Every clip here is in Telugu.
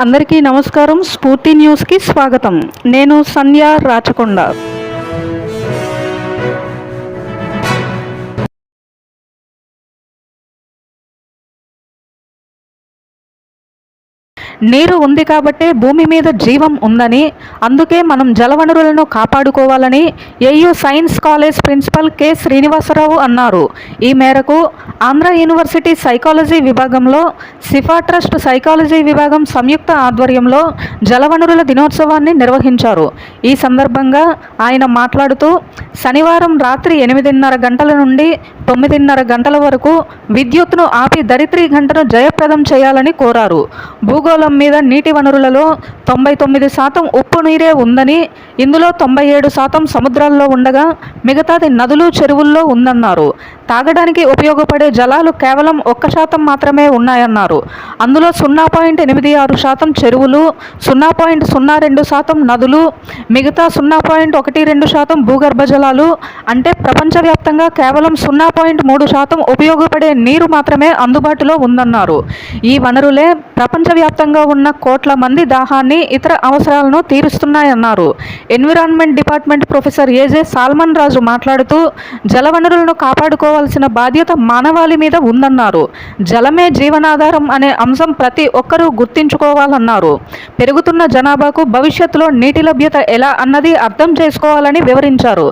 అందరికీ నమస్కారం. స్ఫూర్తి న్యూస్కి స్వాగతం. నేను సంధ్య రాచకొండ. నీరు ఉంది కాబట్టే భూమి మీద జీవం ఉందని అందుకే మనం జలవనరులను కాపాడుకోవాలని AU science college principal K. Srinivasarao అన్నారు. ఈ మేరకు ఆంధ్ర యూనివర్సిటీ సైకాలజీ విభాగంలో సిఫా ట్రస్ట్ సైకాలజీ విభాగం సంయుక్త ఆధ్వర్యంలో జలవనరుల దినోత్సవాన్ని నిర్వహించారు. ఈ సందర్భంగా ఆయన మాట్లాడుతూ శనివారం రాత్రి ఎనిమిదిన్నర గంటల నుండి తొమ్మిదిన్నర గంటల వరకు విద్యుత్ను ఆపి దరిత్రీ గంటను జయప్రదం చేయాలని కోరారు. భూగోళం మీద నీటి వనరులలో తొంభై తొమ్మిది శాతం ఉప్పు నీరే ఉందని ఇందులో తొంభై ఏడు శాతం సముద్రాల్లో ఉండగా మిగతాది నదులు చెరువుల్లో ఉందన్నారు. తాగడానికి ఉపయోగపడే జలాలు కేవలం ఒక్క శాతం మాత్రమే ఉన్నాయన్నారు. అందులో సున్నా పాయింట్ ఎనిమిది ఆరు శాతం చెరువులు సున్నా పాయింట్ సున్నా రెండు శాతం నదులు మిగతా సున్నా పాయింట్ ఒకటి రెండు శాతం భూగర్భ జలాలు అంటే ప్రపంచవ్యాప్తంగా కేవలం సున్నా పాయింట్ మూడు శాతం ఉపయోగపడే నీరు మాత్రమే అందుబాటులో ఉందన్నారు. ఈ వనరులే ప్రపంచవ్యాప్తంగా ఉన్న కోట్ల మంది దాహాన్ని ఇతర అవసరాలను తీరుస్తున్నాయన్నారు. Environment department professor AJ Solomon Raju మాట్లాడుతూ జలవనరులను కాపాడుకోవాల్సిన బాధ్యత మానవాళి మీద ఉందన్నారు. జలమే జీవనాధారం అనే అంశం ప్రతి ఒక్కరూ గుర్తించుకోవాలన్నారు. పెరుగుతున్న జనాభాకు భవిష్యత్తులో నీటి లభ్యత ఎలా అన్నది అర్థం చేసుకోవాలని వివరించారు.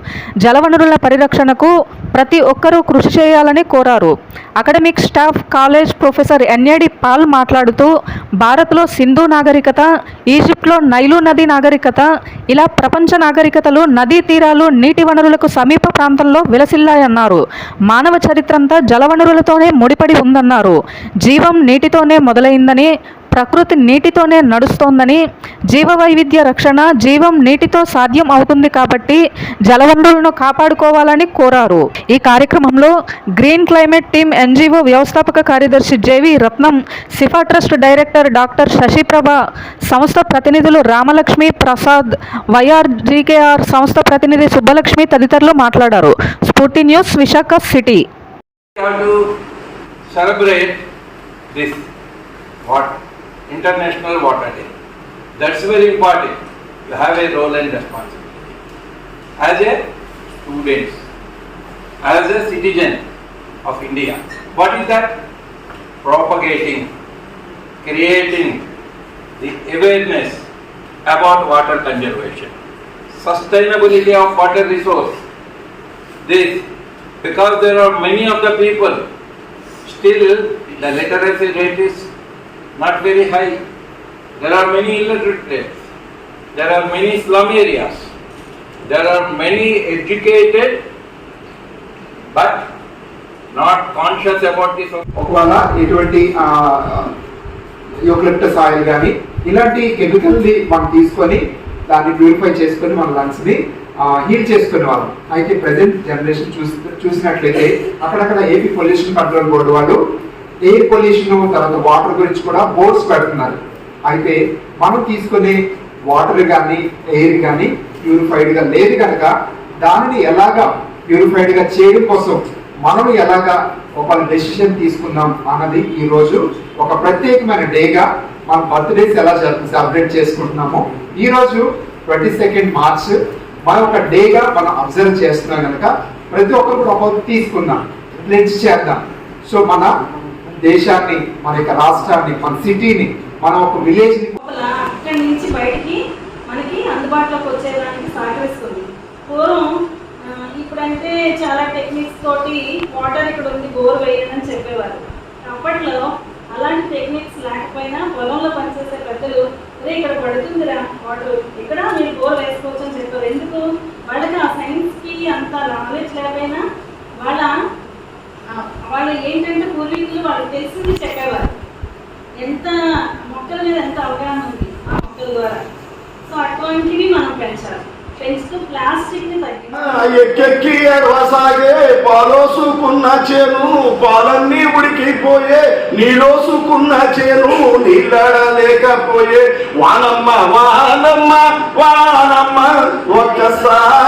జలవనరుల పరిరక్షణకు ప్రతి ఒక్కరూ కృషి చేయాలని కోరారు. Academic staff college professor NAD Paul మాట్లాడుతూ భారత్లో సింధు నాగరికత ఈజిప్ట్లో నైలు నది నాగరికత ఇలా ప్రపంచ నాగరికతలు నదీ తీరాలు నీటి వనరులకు సమీప ప్రాంతంలో విలసిల్లాయన్నారు. మానవ చరిత్రంతా జలవనరులతోనే ముడిపడి ఉందన్నారు. జీవం నీటితోనే మొదలైందని ప్రకృతి నీటితోనే నడుస్తోందని జీవ వైవిధ్య రక్షణ జీవం నీటితో సాధ్యం అవుతుంది కాబట్టి జలవనరులను కాపాడుకోవాలని కోరారు. ఈ కార్యక్రమంలో గ్రీన్ క్లైమేట్ టీమ్ ఎన్జిఓ వ్యవస్థాపక కార్యదర్శి జేవి రత్నం సిఫా ట్రస్ట్ డైరెక్టర్ డాక్టర్ శశిప్రభ సంస్థ ప్రతినిధులు రామలక్ష్మి ప్రసాద్ వైఆర్ జీకేఆర్ సంస్థ ప్రతినిధి సుబ్బలక్ష్మి తదితరులు మాట్లాడారు. Spoorthi news Visakha city. Celebrate this what international water day. That's very important. You have a role and responsibility. As a student as a citizen of india what is that? Propagating creating the awareness about water conservation. Sustainability of water resource. This because there are many of the people still the literacy rate is not very high. There are many illiterate places there are many slum areas. There are many educated but not conscious about this. ఒకవేళ ఎటువంటి యూక్లిప్టస్ ఆయిల్ కానీ ఇలాంటి కెమికల్ని మనం తీసుకొని దాన్ని ప్యూరిఫై చేసుకొని మన లంగ్స్ని హీల్ చేసుకునే వాళ్ళం. అయితే ప్రజెంట్ జనరేషన్ చూసి చూసినట్లయితే అక్కడక్కడ ఏపీ పొల్యూషన్ కంట్రోల్ బోర్డు వాళ్ళు ఎయిర్ పొల్యూషన్ తర్వాత వాటర్ గురించి కూడా బోర్డ్స్ పెడుతున్నారు. అయితే మనం తీసుకునే వాటర్ కానీ ఎయిర్ కానీ ప్యూరిఫైడ్గా లేదు కనుక దానిని ఎలాగా ప్యూరిఫైడ్గా చేయడం కోసం మనం ఎలాగా ఒక డెసిషన్ తీసుకుందాం అన్నది ఈరోజు ఒక ప్రత్యేకమైన డేగా మన బర్త్డేస్ ఎలా సెలబ్రేట్ చేసుకుంటున్నామో ఈరోజు ట్వంటీ సెకండ్ మార్చ్ మన ఒక డేగా మనం అబ్జర్వ్ చేస్తున్నాం కనుక ప్రతి ఒక్కరు కూడా ఒక తీసుకుందాం ప్లెడ్జ్ చేద్దాం. సో మన దేశాన్ని మన యొక్క రాష్ట్రాన్ని మన సిటీని మన ఒక విలేజ్ అక్కడి నుంచి బయటికి మనకి అందుబాటులోకి వచ్చేదానికి సహకరిస్తుంది. పూర్వం ఇప్పుడంటే చాలా టెక్నిక్స్ తోటి వాటర్ ఇక్కడ ఉంది బోర్ వేయదని చెప్పేవారు. అప్పట్లో అలాంటి టెక్నిక్స్ లేకపోయినా పొలంలో పనిచేసే పెద్దలు అదే ఇక్కడ పడుతుందిరా వాటర్ ఇక్కడ మీరు బోర్ వేసుకోవచ్చు అని చెప్పారు ఎందుకు? వాళ్ళకి ఆ సైన్స్కి అంత నాలెడ్జ్ లేకపోయినా వాళ్ళ వాళ్ళు ఏంటంటే పూర్వీకులు వాళ్ళు తెలిసింది చెప్పేవారు. ఎంత మొక్కల మీద ఎంత అవగాహన ఉంది ఆ మొక్కల ద్వారా. సో అటువంటివి మనం పెంచాలి. పెంచుతూ ప్లాస్టిక్ని ఎక్కెక్కి ఎడవసాగే పాలోసుకున్న చేను పాలన్నీ ఉడికిపోయే నీలోసుకున్న చేను నీళ్ళడలేకపోయే. వానమ్మ వానమ్మ వానమ్మ ఒక్కసారి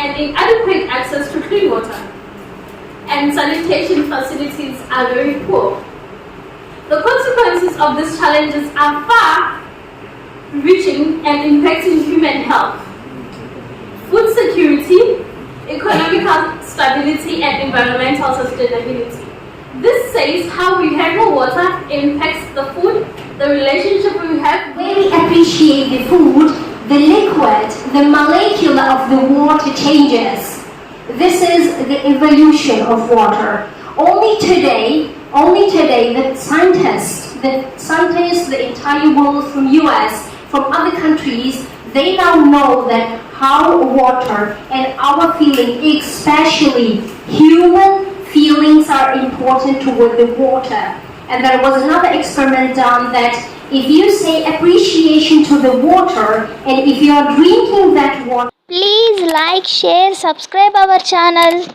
and inadequate access to clean water. And sanitation facilities are very poor. The consequences of these challenges are far reaching and impacting human health, food security, economic stability, and environmental sustainability. This says how we handle water impacts the food, the relationship we have When we appreciate the food, the molecule of the water changes. This is the evolution of water. Only today, only today, the scientists, the scientists, the entire world from US, from other countries, they now know that how water and our feeling, especially human feelings are important toward the water. And there was another experiment done that if you say appreciation to the water and if you are drinking that water, Please like, share, subscribe our channel.